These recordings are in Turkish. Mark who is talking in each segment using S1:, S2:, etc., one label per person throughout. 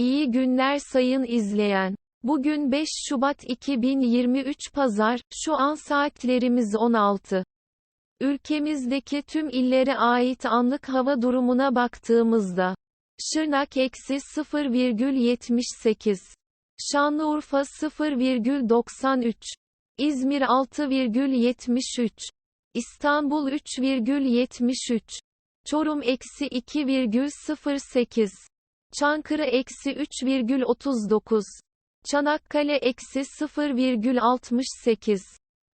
S1: İyi günler sayın izleyen. Bugün 5 Şubat 2023 Pazar, şu an saatlerimiz 16. Ülkemizdeki tüm illere ait anlık hava durumuna baktığımızda, Şırnak eksi 0,78, Şanlıurfa 0,93, İzmir 6,73, İstanbul 3,73, Çorum eksi 2,08, Çankırı eksi 3,39. Çanakkale eksi 0,68.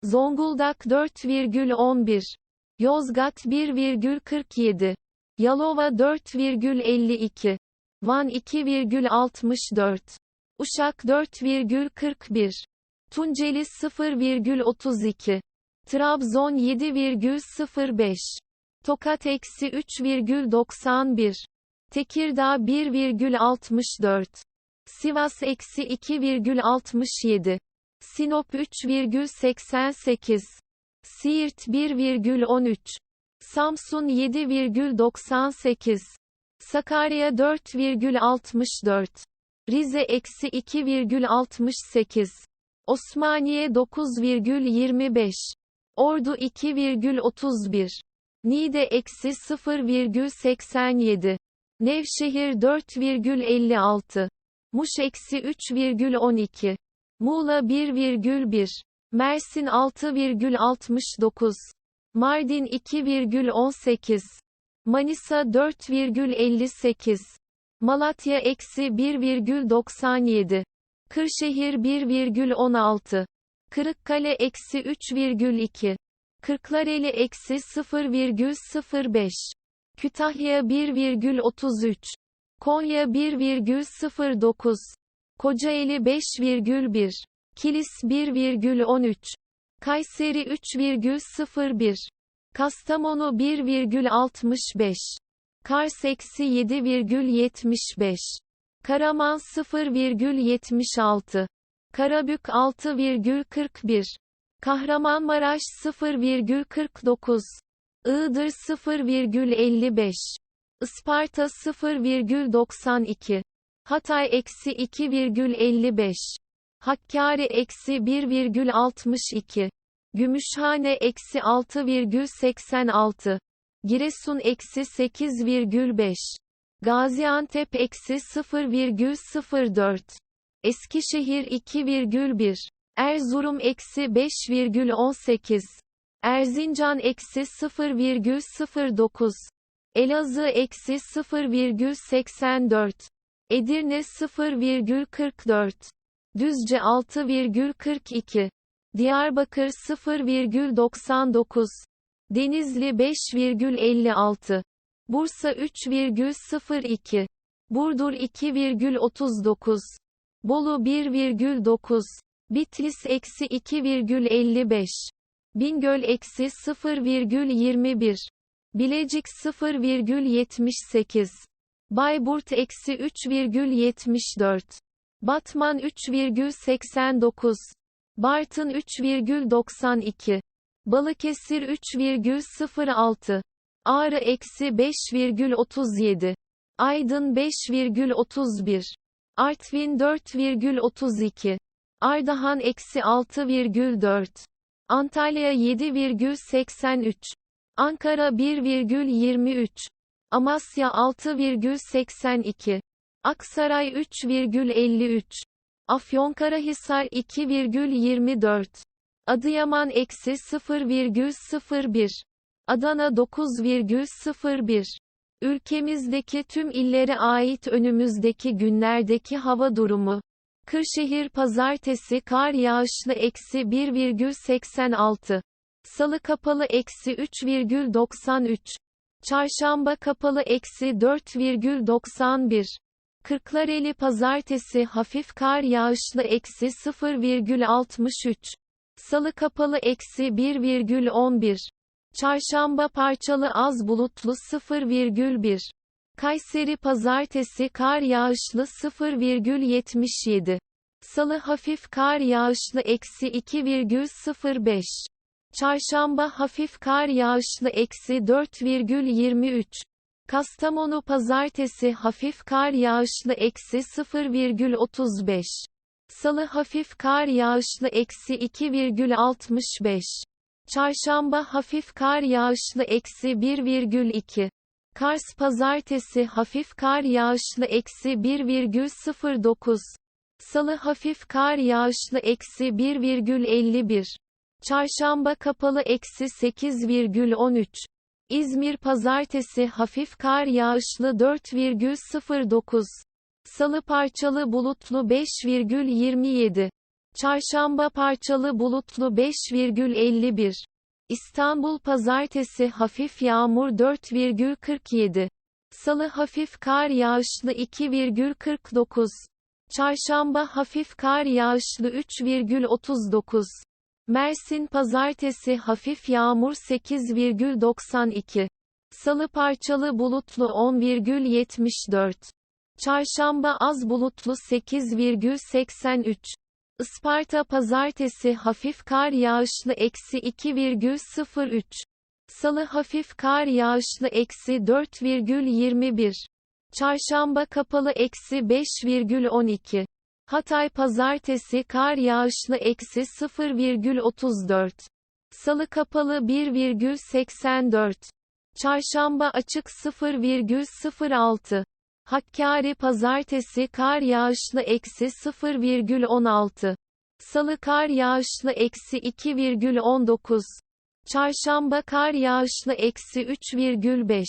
S1: Zonguldak 4,11. Yozgat 1,47. Yalova 4,52. Van 2,64. Uşak 4,41. Tunceli 0,32. Trabzon 7,05. Tokat eksi 3,91. Tekirdağ 1,64. Sivas eksi 2,67. Sinop 3,88. Siirt 1,13. Samsun 7,98. Sakarya 4,64. Rize eksi 2,68. Osmaniye 9,25. Ordu 2,31. Niğde eksi 0,87. Nevşehir 4,56. Muş eksi 3,12. Muğla 1,1. Mersin 6,69. Mardin 2,18. Manisa 4,58. Malatya eksi 1,97. Kırşehir 1,16. Kırıkkale eksi 3,2. Kırklareli eksi 0,05. Kütahya 1,33. Konya 1,09. Kocaeli 5,1. Kilis 1,13. Kayseri 3,01. Kastamonu 1,65. Kars eksi 7,75. Karaman 0,76. Karabük 6,41. Kahramanmaraş 0,49. Iğdır 0,55. Isparta 0,92. Hatay eksi 2,55. Hakkari eksi 1,62. Gümüşhane eksi 6,86. Giresun eksi 8,5. Gaziantep eksi 0,04. Eskişehir 2,1. Erzurum eksi 5,18. Erzincan eksi 0,09. Elazığ eksi 0,84. Edirne 0,44. Düzce 6,42. Diyarbakır 0,99. Denizli 5,56. Bursa 3,02. Burdur 2,39. Bolu 1,9. Bitlis eksi 2,55. Bingöl eksi 0,21. Bilecik 0,78. Bayburt eksi 3,74. Batman 3,89. Bartın 3,92. Balıkesir 3,06. Ağrı eksi 5,37. Aydın 5,31. Artvin 4,32. Ardahan eksi 6,4. Antalya 7,83. Ankara 1,23. Amasya 6,82. Aksaray 3,53. Afyonkarahisar 2,24. Adıyaman eksi 0,01. Adana 9,01. Ülkemizdeki tüm illere ait önümüzdeki günlerdeki hava durumu. Kırşehir pazartesi kar yağışlı eksi 1,86. Salı kapalı eksi 3,93. Çarşamba kapalı eksi 4,91. Kırklareli pazartesi hafif kar yağışlı eksi 0,63. Salı kapalı eksi 1,11. Çarşamba parçalı az bulutlu 0,1. Kayseri pazartesi kar yağışlı 0,77. Salı hafif kar yağışlı eksi 2,05. Çarşamba hafif kar yağışlı eksi 4,23. Kastamonu pazartesi hafif kar yağışlı eksi 0,35. Salı hafif kar yağışlı eksi 2,65. Çarşamba hafif kar yağışlı eksi 1,2. Kars pazartesi hafif kar yağışlı eksi 1,09. Salı hafif kar yağışlı eksi 1,51. Çarşamba kapalı eksi 8,13. İzmir pazartesi hafif kar yağışlı 4,09. Salı parçalı bulutlu 5,27. Çarşamba parçalı bulutlu 5,51. İstanbul pazartesi hafif yağmur 4,47. Salı hafif kar yağışlı 2,49. Çarşamba hafif kar yağışlı 3,39. Mersin pazartesi hafif yağmur 8,92. Salı parçalı bulutlu 10,74. Çarşamba az bulutlu 8,83. Isparta pazartesi hafif kar yağışlı eksi 2,03. Salı hafif kar yağışlı eksi 4,21. Çarşamba kapalı eksi 5,12. Hatay pazartesi kar yağışlı eksi 0,34. Salı kapalı 1,84. Çarşamba açık 0,06. Hakkari pazartesi kar yağışlı eksi 0,16. Salı kar yağışlı eksi 2,19. Çarşamba kar yağışlı eksi 3,5.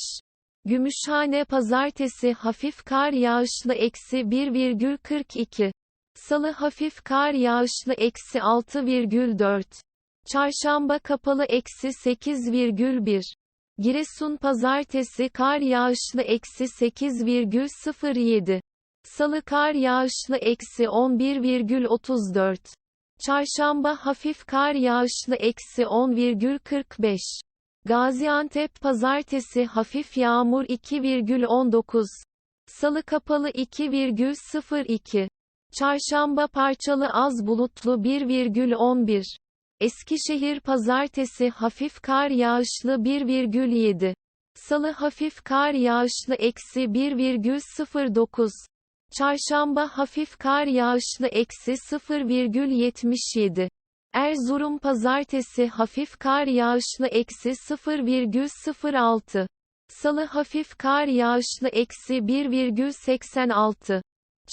S1: Gümüşhane pazartesi hafif kar yağışlı eksi 1,42. Salı hafif kar yağışlı eksi 6,4. Çarşamba kapalı eksi 8,1. Giresun pazartesi kar yağışlı eksi 8,07. Salı kar yağışlı eksi 11,34. Çarşamba hafif kar yağışlı eksi 10,45. Gaziantep pazartesi hafif yağmur 2,19. Salı kapalı 2,02. Çarşamba parçalı az bulutlu 1,11. Eskişehir pazartesi hafif kar yağışlı 1,7. Salı hafif kar yağışlı eksi 1,09. Çarşamba hafif kar yağışlı eksi 0,77. Erzurum pazartesi hafif kar yağışlı eksi 0,06. Salı hafif kar yağışlı eksi 1,86.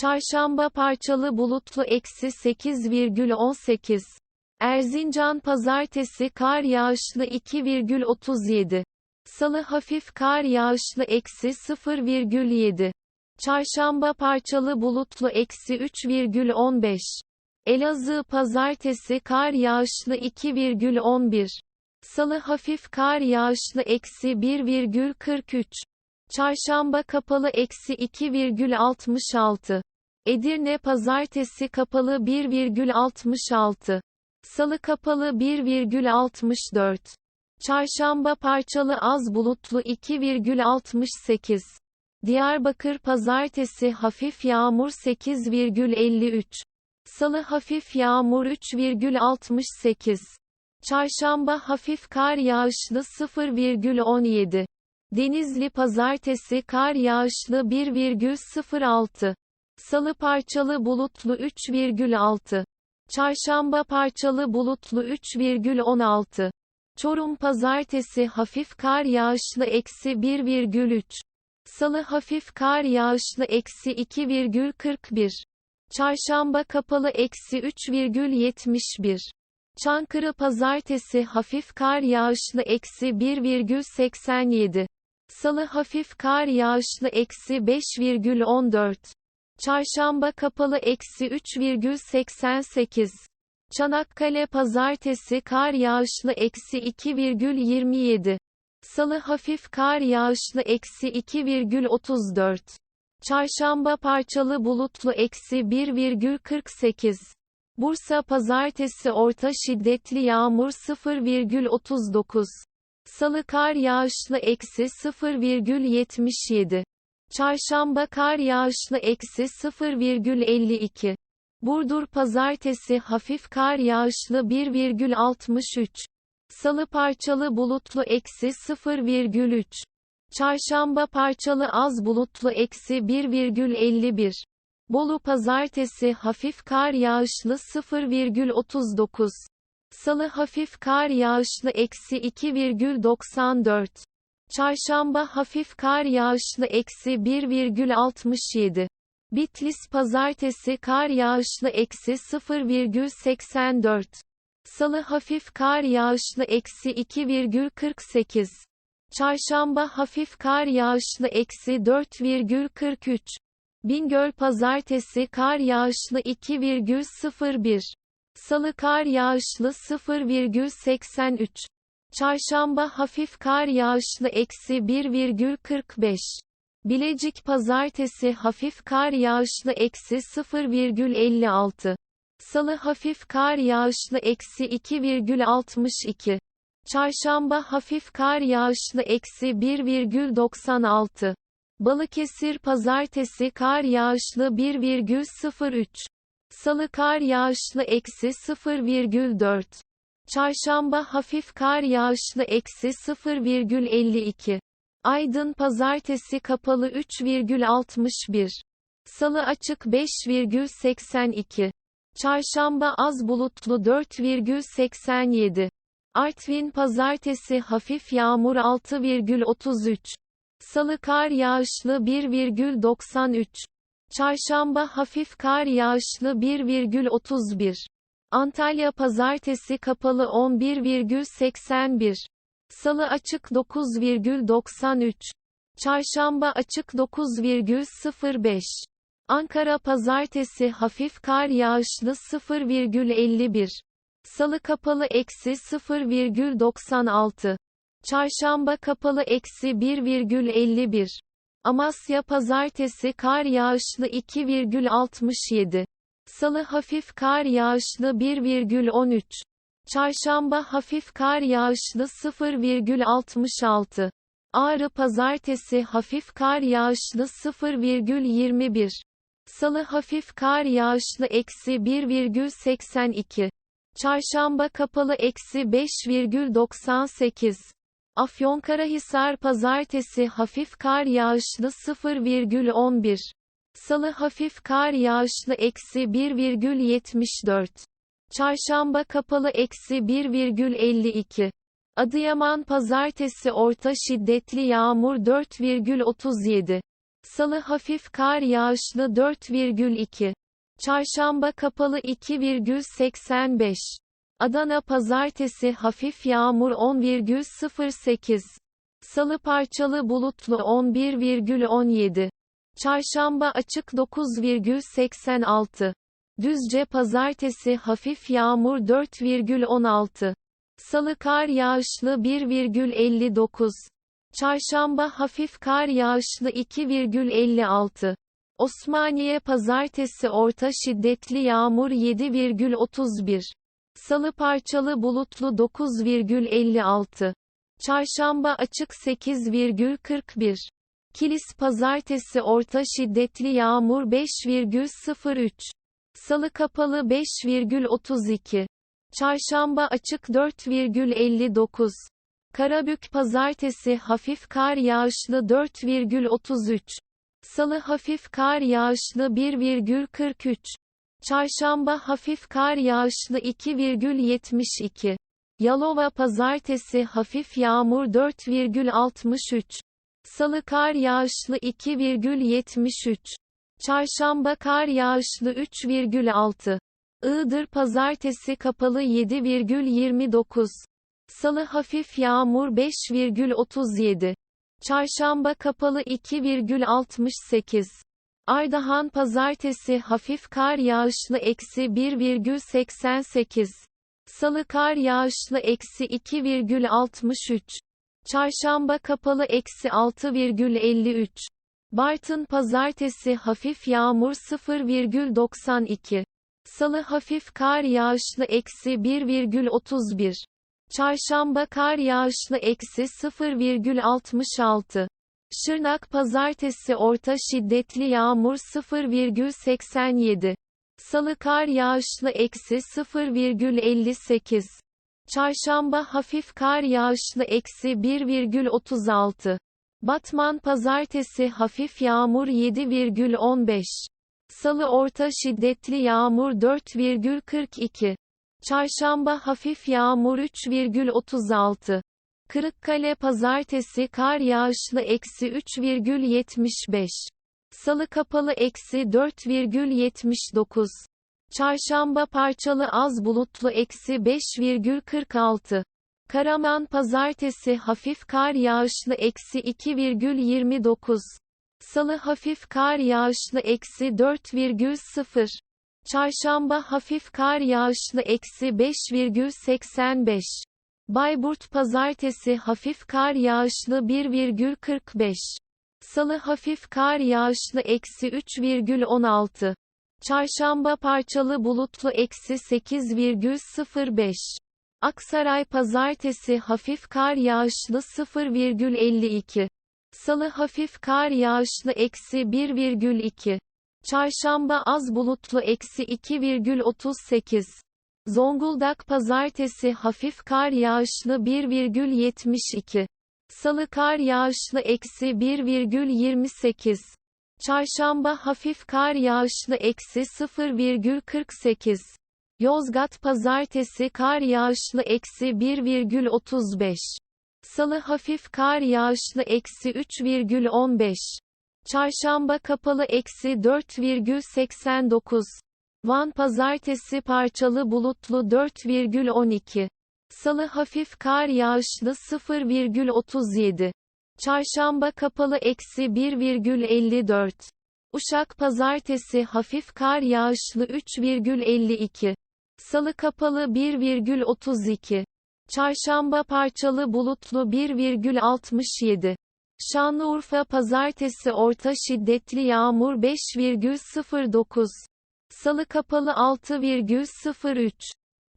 S1: Çarşamba parçalı bulutlu eksi 8,18. Erzincan pazartesi kar yağışlı 2,37. Salı hafif kar yağışlı eksi 0,7. Çarşamba parçalı bulutlu eksi 3,15. Elazığ pazartesi kar yağışlı 2,11. Salı hafif kar yağışlı eksi 1,43. Çarşamba kapalı eksi 2,66. Edirne pazartesi kapalı 1,66. Salı kapalı 1,64. Çarşamba parçalı az bulutlu 2,68. Diyarbakır pazartesi hafif yağmur 8,53. Salı hafif yağmur 3,68. Çarşamba hafif kar yağışlı 0,17. Denizli pazartesi kar yağışlı 1,06. Salı parçalı bulutlu 3,6. Çarşamba parçalı bulutlu 3,16. Çorum pazartesi hafif kar yağışlı eksi 1,3. Salı hafif kar yağışlı eksi 2,41. Çarşamba kapalı eksi 3,71. Çankırı pazartesi hafif kar yağışlı eksi 1,87. Salı hafif kar yağışlı eksi 5,14. Çarşamba kapalı eksi 3,88. Çanakkale pazartesi kar yağışlı eksi 2,27. Salı hafif kar yağışlı eksi 2,34. Çarşamba parçalı bulutlu eksi 1,48. Bursa pazartesi orta şiddetli yağmur 0,39. Salı kar yağışlı eksi 0,77. Çarşamba kar yağışlı eksi 0,52. Burdur pazartesi hafif kar yağışlı 1,63. Salı parçalı bulutlu eksi 0,3. Çarşamba parçalı az bulutlu eksi 1,51. Bolu pazartesi hafif kar yağışlı 0,39. Salı hafif kar yağışlı eksi 2,94. Çarşamba hafif kar yağışlı eksi 1,67. Bitlis pazartesi kar yağışlı eksi 0,84. Salı hafif kar yağışlı eksi 2,48. Çarşamba hafif kar yağışlı eksi 4,43. Bingöl pazartesi kar yağışlı 2,01. Salı kar yağışlı 0,83. Çarşamba hafif kar yağışlı eksi 1,45. Bilecik pazartesi hafif kar yağışlı eksi 0,56. Salı hafif kar yağışlı eksi 2,62. Çarşamba hafif kar yağışlı eksi 1,96. Balıkesir pazartesi kar yağışlı 1,03. Salı kar yağışlı eksi 0,4. Çarşamba hafif kar yağışlı eksi 0,52. Aydın pazartesi kapalı 3,61. Salı açık 5,82. Çarşamba az bulutlu 4,87. Artvin pazartesi hafif yağmur 6,33. Salı kar yağışlı 1,93. Çarşamba hafif kar yağışlı 1,31. Antalya pazartesi kapalı 11,81. Salı açık 9,93. Çarşamba açık 9,05. Ankara pazartesi hafif kar yağışlı 0,51. Salı kapalı eksi 0,96. Çarşamba kapalı eksi 1,51. Amasya pazartesi kar yağışlı 2,67. Salı hafif kar yağışlı 1,13. Çarşamba hafif kar yağışlı 0,66. Ağrı pazartesi hafif kar yağışlı 0,21. Salı hafif kar yağışlı eksi 1,82. Çarşamba kapalı eksi 5,98. Afyonkarahisar pazartesi hafif kar yağışlı 0,11. Salı hafif kar yağışlı eksi 1,74. Çarşamba kapalı eksi 1,52. Adıyaman pazartesi orta şiddetli yağmur 4,37. Salı hafif kar yağışlı 4,2. Çarşamba kapalı 2,85. Adana pazartesi hafif yağmur 10,08. Salı parçalı bulutlu 11,17. Çarşamba açık 9,86. Düzce pazartesi hafif yağmur 4,16. Salı kar yağışlı 1,59. Çarşamba hafif kar yağışlı 2,56. Osmaniye pazartesi orta şiddetli yağmur 7,31. Salı parçalı bulutlu 9,56. Çarşamba açık 8,41. Kilis pazartesi orta şiddetli yağmur 5,03. Salı kapalı 5,32. Çarşamba açık 4,59. Karabük pazartesi hafif kar yağışlı 4,33. Salı hafif kar yağışlı 1,43. Çarşamba hafif kar yağışlı 2,72. Yalova pazartesi hafif yağmur 4,63. Salı kar yağışlı 2,73. Çarşamba kar yağışlı 3,6. Iğdır pazartesi kapalı 7,29. Salı hafif yağmur 5,37. Çarşamba kapalı 2,68. Ardahan pazartesi hafif kar yağışlı eksi 1,88. Salı kar yağışlı eksi 2,63. Çarşamba kapalı eksi 6,53. Bartın pazartesi hafif yağmur 0,92. Salı hafif kar yağışlı eksi 1,31. Çarşamba kar yağışlı eksi 0,66. Şırnak pazartesi orta şiddetli yağmur 0,87. Salı kar yağışlı eksi 0,58. Çarşamba hafif kar yağışlı eksi 1,36. Batman pazartesi hafif yağmur 7,15. Salı orta şiddetli yağmur 4,42. Çarşamba hafif yağmur 3,36. Kırıkkale pazartesi kar yağışlı eksi 3,75. Salı kapalı eksi 4,79. Çarşamba parçalı az bulutlu eksi 5,46. Karaman pazartesi hafif kar yağışlı eksi 2,29. Salı hafif kar yağışlı eksi 4,0. Çarşamba hafif kar yağışlı eksi 5,85. Bayburt pazartesi hafif kar yağışlı 1,45. Salı hafif kar yağışlı eksi 3,16. Çarşamba parçalı bulutlu eksi 8,05. Aksaray pazartesi hafif kar yağışlı 0,52. Salı hafif kar yağışlı eksi 1,2. Çarşamba az bulutlu eksi 2,38. Zonguldak pazartesi hafif kar yağışlı 1,72. Salı kar yağışlı eksi 1,28. Çarşamba hafif kar yağışlı eksi 0,48. Yozgat pazartesi kar yağışlı eksi 1,35. Salı hafif kar yağışlı eksi 3,15. Çarşamba kapalı eksi 4,89. Van pazartesi parçalı bulutlu 4,12. Salı hafif kar yağışlı 0,37. Çarşamba kapalı eksi 1,54. Uşak pazartesi hafif kar yağışlı 3,52. Salı kapalı 1,32. Çarşamba parçalı bulutlu 1,67. Şanlıurfa pazartesi orta şiddetli yağmur 5,09. Salı kapalı 6,03.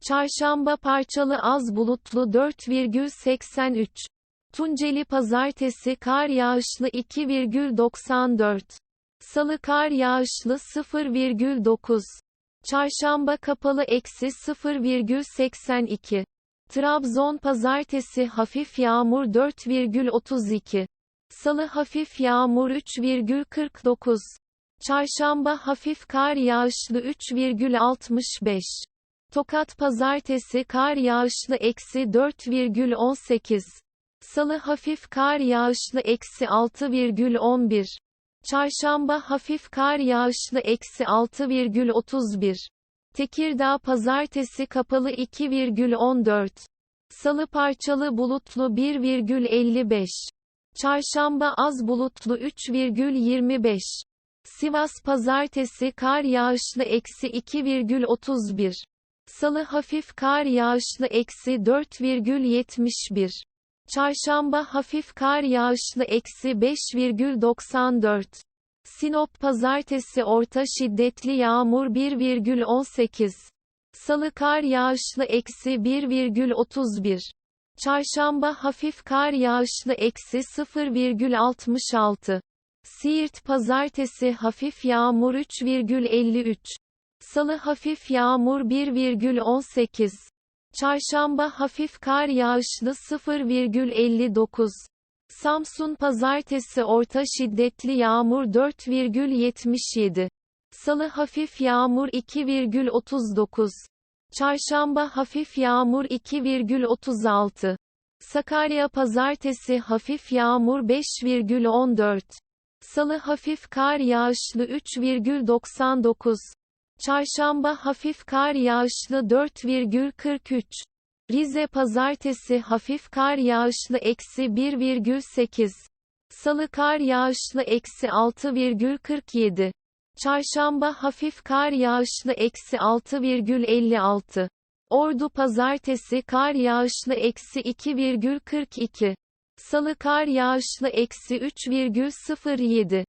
S1: Çarşamba parçalı az bulutlu 4,83. Tunceli pazartesi kar yağışlı 2,94. Salı kar yağışlı 0,9. Çarşamba kapalı eksi 0,82. Trabzon pazartesi hafif yağmur 4,32. Salı hafif yağmur 3,49. Çarşamba hafif kar yağışlı 3,65. Tokat pazartesi kar yağışlı eksi 4,18. Salı hafif kar yağışlı eksi 6,11. Çarşamba hafif kar yağışlı eksi 6,31. Tekirdağ pazartesi kapalı 2,14. Salı parçalı bulutlu 1,55. Çarşamba az bulutlu 3,25. Sivas pazartesi kar yağışlı eksi 2,31. Salı hafif kar yağışlı eksi 4,71. Çarşamba hafif kar yağışlı eksi 5,94. Sinop pazartesi orta şiddetli yağmur 1,18. Salı kar yağışlı eksi 1,31. Çarşamba hafif kar yağışlı eksi 0,66. Siirt pazartesi hafif yağmur 3,53. Salı hafif yağmur 1,18. Çarşamba hafif kar yağışlı 0,59. Samsun pazartesi orta şiddetli yağmur 4,77. Salı hafif yağmur 2,39. Çarşamba hafif yağmur 2,36. Sakarya pazartesi hafif yağmur 5,14. Salı hafif kar yağışlı 3,99. Çarşamba hafif kar yağışlı 4,43. Rize pazartesi hafif kar yağışlı eksi 1,8. Salı kar yağışlı eksi 6,47. Çarşamba hafif kar yağışlı eksi 6,56. Ordu pazartesi kar yağışlı eksi 2,42. Salı kar yağışlı eksi 3,07.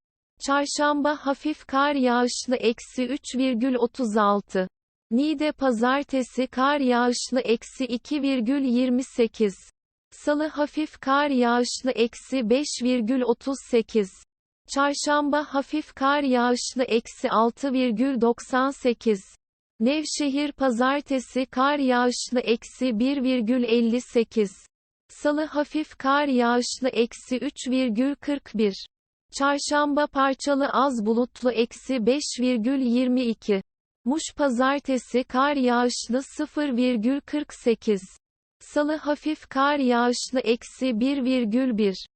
S1: Çarşamba hafif kar yağışlı eksi 3,36. Niğde pazartesi kar yağışlı eksi 2,28. Salı hafif kar yağışlı eksi 5,38. Çarşamba hafif kar yağışlı eksi 6,98. Nevşehir pazartesi kar yağışlı eksi 1,58. Salı hafif kar yağışlı eksi 3,41. Çarşamba parçalı az bulutlu eksi 5,22. Muş pazartesi kar yağışlı 0,48. Salı hafif kar yağışlı eksi 1,1.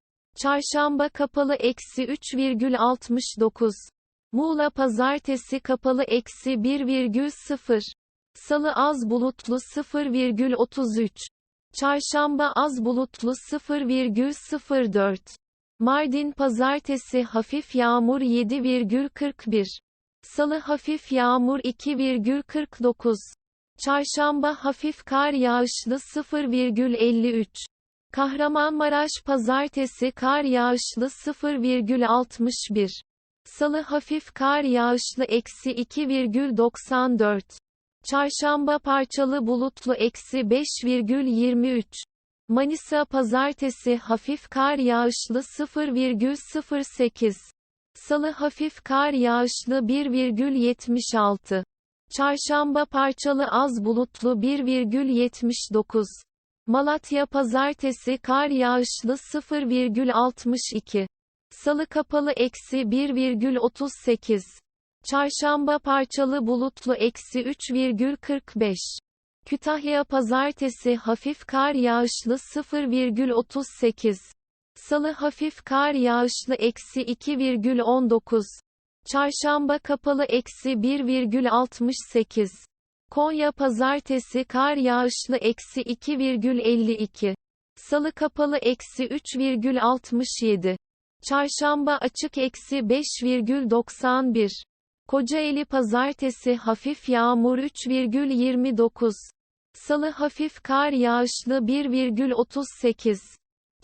S1: Çarşamba kapalı eksi 3,69. Muğla pazartesi kapalı eksi 1,0. Salı az bulutlu 0,33. Çarşamba az bulutlu 0,04. Mardin pazartesi hafif yağmur 7,41. Salı hafif yağmur 2,49. Çarşamba hafif kar yağışlı 0,53. Kahramanmaraş pazartesi kar yağışlı 0,61. Salı hafif kar yağışlı eksi 2,94. Çarşamba parçalı bulutlu eksi 5,23. Manisa pazartesi hafif kar yağışlı 0,08. Salı hafif kar yağışlı 1,76. Çarşamba parçalı az bulutlu 1,79. Malatya pazartesi kar yağışlı 0,62. Salı kapalı eksi 1,38. Çarşamba parçalı bulutlu eksi 3,45. Kütahya pazartesi hafif kar yağışlı 0,38. Salı hafif kar yağışlı eksi 2,19. Çarşamba kapalı eksi 1,68. Konya pazartesi kar yağışlı eksi 2,52. Salı kapalı eksi 3,67. Çarşamba açık eksi 5,91. Kocaeli pazartesi hafif yağmur 3,29. Salı hafif kar yağışlı 1,38.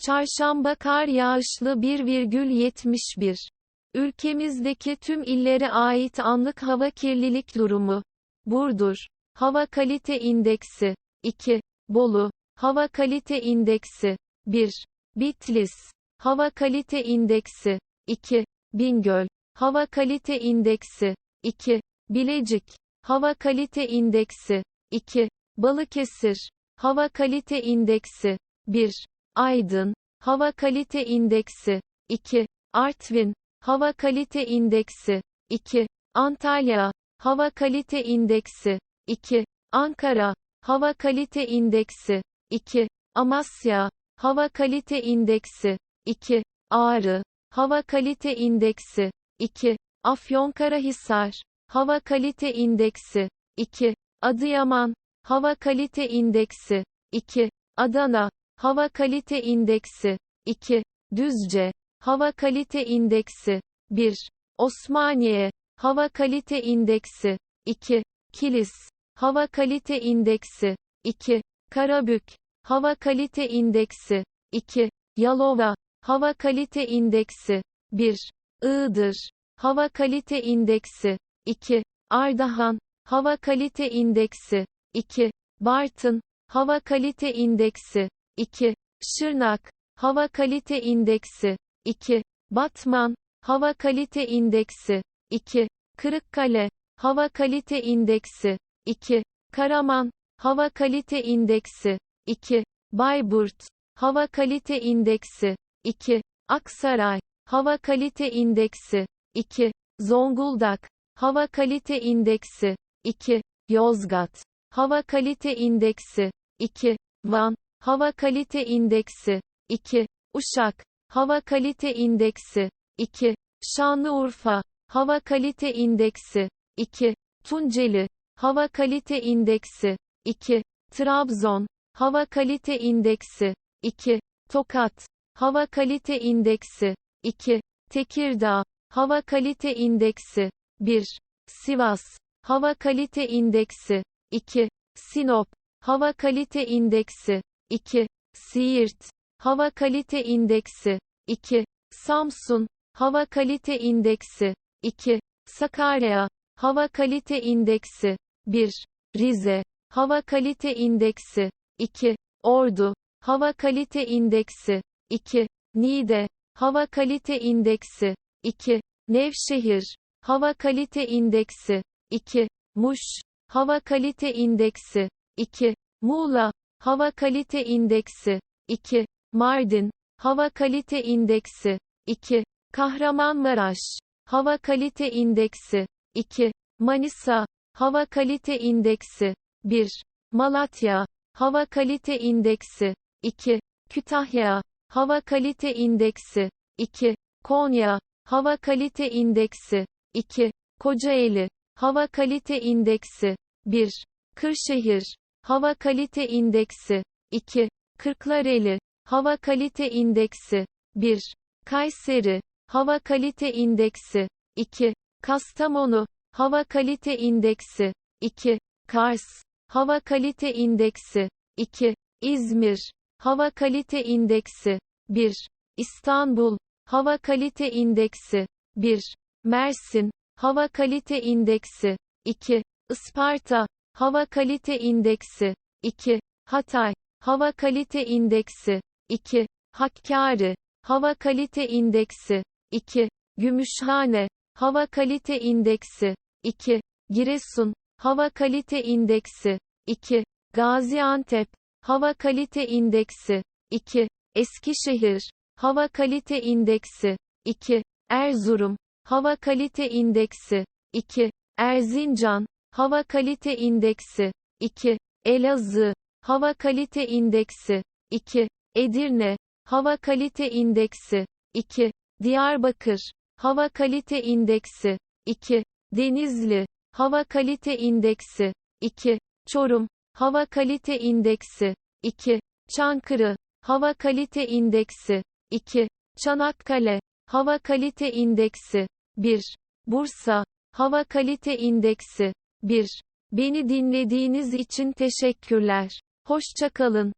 S1: Çarşamba kar yağışlı 1,71. Ülkemizdeki tüm illere ait anlık hava kirlilik durumu. Burdur. Hava kalite indeksi. 2. Bolu. Hava kalite indeksi. 1. Bitlis. Hava kalite indeksi. 2. Bingöl. Hava kalite indeksi. 2. Bilecik. Hava kalite indeksi. 2. Balıkesir. Hava kalite indeksi. 1. Aydın. Hava kalite indeksi. 2. Artvin. Hava kalite indeksi. 2. Antalya. Hava kalite indeksi. 2. Ankara. Hava kalite indeksi. 2. Amasya. Hava kalite indeksi. 2. Ağrı. Hava kalite indeksi. 2. Afyonkarahisar. Hava kalite indeksi. 2. Adıyaman. Hava kalite indeksi. 2. Adana. Hava kalite indeksi. 2. Düzce. Hava kalite indeksi. 1. Osmaniye. Hava kalite indeksi. 2. Kilis. Hava kalite indeksi. 2. Karabük. Hava kalite indeksi. 2. Yalova. Hava kalite indeksi. 1. Iğdır. Hava kalite indeksi. 2. Ardahan. Hava kalite indeksi. 2. Bartın. Hava kalite indeksi. 2. Şırnak. Hava kalite indeksi. 2. Batman. Hava kalite indeksi. 2. Kırıkkale. Hava kalite indeksi. 2. Karaman. Hava kalite indeksi. 2. Bayburt. Hava kalite indeksi. 2. Aksaray. Hava kalite indeksi. 2. Zonguldak. Hava kalite indeksi. 2. Yozgat. Hava kalite indeksi. 2. Van. Hava kalite indeksi. 2. Uşak. Hava kalite indeksi. 2. Şanlıurfa. Hava kalite indeksi. 2. Tunceli. Hava kalite indeksi. 2. Trabzon. Hava kalite indeksi. 2. Tokat. Hava kalite indeksi. 2. Tekirdağ. Hava kalite indeksi. 1. Sivas. Hava kalite indeksi. 2. Sinop. Hava kalite indeksi. 2. Siirt. Hava kalite indeksi. 2. Samsun. Hava kalite indeksi. 2. Sakarya. Hava kalite indeksi. 1. Rize. Hava kalite indeksi. 2. Ordu. Hava kalite indeksi. 2. Niğde. Hava kalite indeksi. 2. Nevşehir. Hava kalite indeksi. 2. Muş. Hava kalite indeksi. 2. Muğla. Hava kalite indeksi. 2. Mardin, Hava Kalite İndeksi, 2. Kahramanmaraş, Hava Kalite İndeksi, 2. Manisa, Hava Kalite İndeksi, 1. Malatya, Hava Kalite İndeksi, 2. Kütahya, Hava Kalite İndeksi, 2. Konya, Hava Kalite İndeksi, 2. Kocaeli, Hava Kalite İndeksi, 1. Kırşehir, Hava Kalite İndeksi, 2. Kırklareli, Hava Kalite İndeksi, 1. Kayseri, Hava Kalite İndeksi, 2. Kastamonu, Hava Kalite İndeksi, 2. Kars, Hava Kalite İndeksi, 2. İzmir, Hava Kalite İndeksi, 1. İstanbul, Hava Kalite İndeksi, 1. Mersin, Hava Kalite İndeksi, 2. Isparta, Hava Kalite İndeksi, 2. Hatay, Hava Kalite İndeksi, 2. Hakkari, Hava Kalite İndeksi, 2. Gümüşhane, Hava Kalite İndeksi, 2. Giresun, Hava Kalite İndeksi, 2. Gaziantep, Hava Kalite İndeksi, 2. Eskişehir, Hava Kalite İndeksi, 2. Erzurum, Hava Kalite İndeksi, 2. Erzincan, Hava Kalite İndeksi, 2. Elazığ, Hava Kalite İndeksi, 2. Edirne, Hava Kalite İndeksi, 2. Diyarbakır, Hava Kalite İndeksi, 2. Denizli, Hava Kalite İndeksi, 2. Çorum, Hava Kalite İndeksi, 2. Çankırı, Hava Kalite İndeksi, 2. Çanakkale, Hava Kalite İndeksi, 1. Bursa, Hava Kalite İndeksi, 1. Beni dinlediğiniz için teşekkürler. Hoşçakalın.